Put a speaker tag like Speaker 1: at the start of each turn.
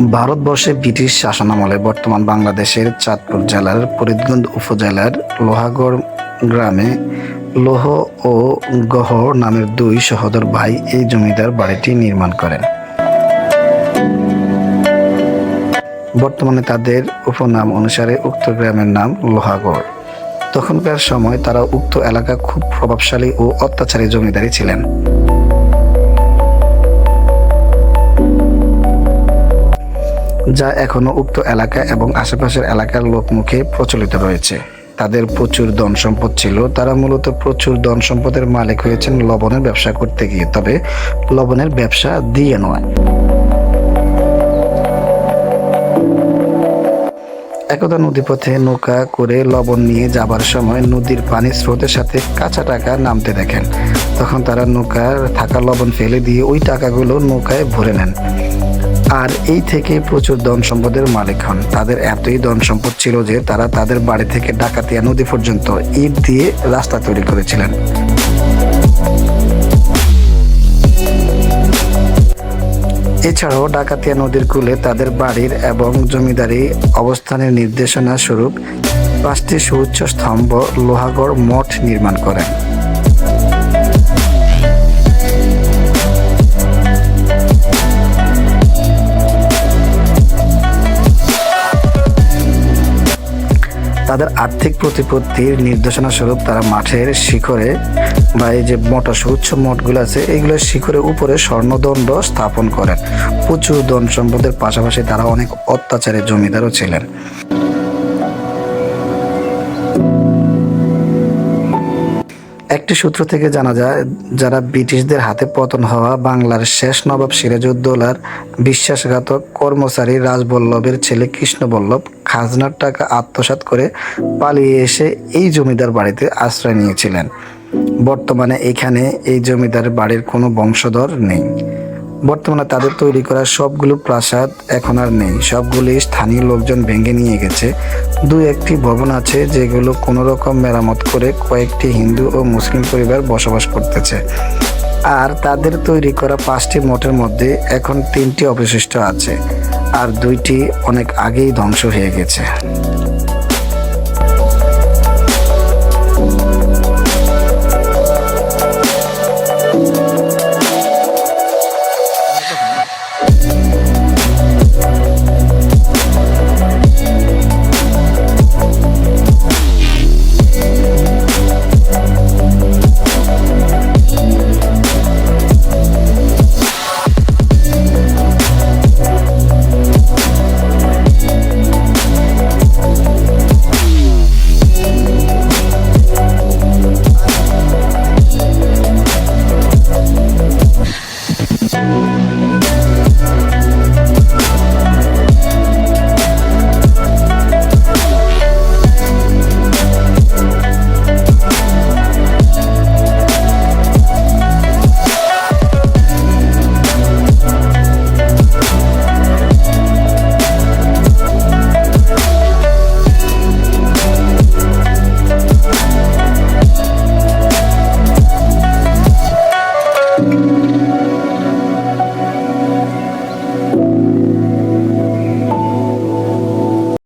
Speaker 1: ভারতবর্ষে ব্রিটিশ শাসনামলে বর্তমান বাংলাদেশের চাঁদপুর জেলার ফরিদগঞ্জ উপজেলার লোহাগড় গ্রামে লোহ ও গহর নামের দুই সহোদর ভাই এই জমিদার বাড়িটি নির্মাণ করেন। বর্তমানে তাদের উপনাম অনুসারে উক্ত গ্রামের নাম লোহাগড়। তখনকার সময় তারা উক্ত এলাকা খুব প্রভাবশালী ও অত্যাচারী জমিদারি ছিলেন। যা এখনও উক্ত এলাকা এবং আশেপাশের এলাকার লোকমুখে প্রচলিত রয়েছে। তাদের প্রচুর ধন সম্পদ ছিল। তারা মূলত প্রচুর ধন সম্পদের মালিক হয়েছেন লবণের ব্যবসা করতে গিয়ে। তবে লবণের ব্যবসা দিয়ে নয়। একদা নদীপথে নৌকা করে লবণ নিয়ে যাবার সময় নদীর পানির স্রোতের সাথে কাঁচা টাকা নামতে দেখেন। তখন তারা নৌকার থাকা লবণ ফেলে দিয়ে ওই টাকাগুলো নৌকায় ভরে নেন। আর এই থেকে প্রচুর ধন সম্পদের মালিক হন। তাদের এতই ধন সম্পদ ছিল যে তারা তাদের বাড়ি থেকে ডাকাতিয়া নদী পর্যন্ত ইট দিয়ে রাস্তা তৈরি করেছিলেন। এছাড়াও ডাকাতিয়া নদীর কূলে তাদের বাড়ির এবং জমিদারি অবস্থানের নির্দেশনা স্বরূপ পাঁচটি সুউচ্চ স্তম্ভ লোহাগড় মঠ নির্মাণ করেন। তাদের আর্থিক প্রতিপত্তির নির্দেশনা স্বরূপ তারা মাঠের শিখরে বা এই যে মোটা সুউচ্চ মঠগুলো আছে এইগুলোর শিখরের উপরে স্বর্ণদণ্ড স্থাপন করেন। প্রচুর ধন সম্পদের পাশাপাশি তারা অনেক অত্যাচারের জমিদারও ছিলেন। একটি সূত্র থেকে জানা যায়, যারা ব্রিটিশদের হাতে পতন হওয়া বাংলার শেষ নবাব সিরাজউদ্দৌলার বিশ্বাসঘাতক কর্মচারী রাজবল্লভের ছেলে কৃষ্ণবল্লভ খাজনার টাকা আত্মসাত করে পালিয়ে এসে এই জমিদার বাড়িতে আশ্রয় নিয়েছিলেন। বর্তমানে এখানে এই জমিদার বাড়ির কোনো বংশধর নেই। বর্তমানে তাদের তৈরি করা সবগুলো প্রাসাদ এখন আর নেই। সবগুলি স্থানীয় লোকজন ভেঙে নিয়ে গেছে। দু একটি ভবন আছে যেগুলো কোনো রকম মেরামত করে কয়েকটি হিন্দু ও মুসলিম পরিবার বসবাস করতেছে। আর তাদের তৈরি করা পাঁচটি মঠের মধ্যে এখন তিনটি অবশিষ্ট আছে। আর দুইটি অনেক আগেই ধ্বংস হয়ে গেছে।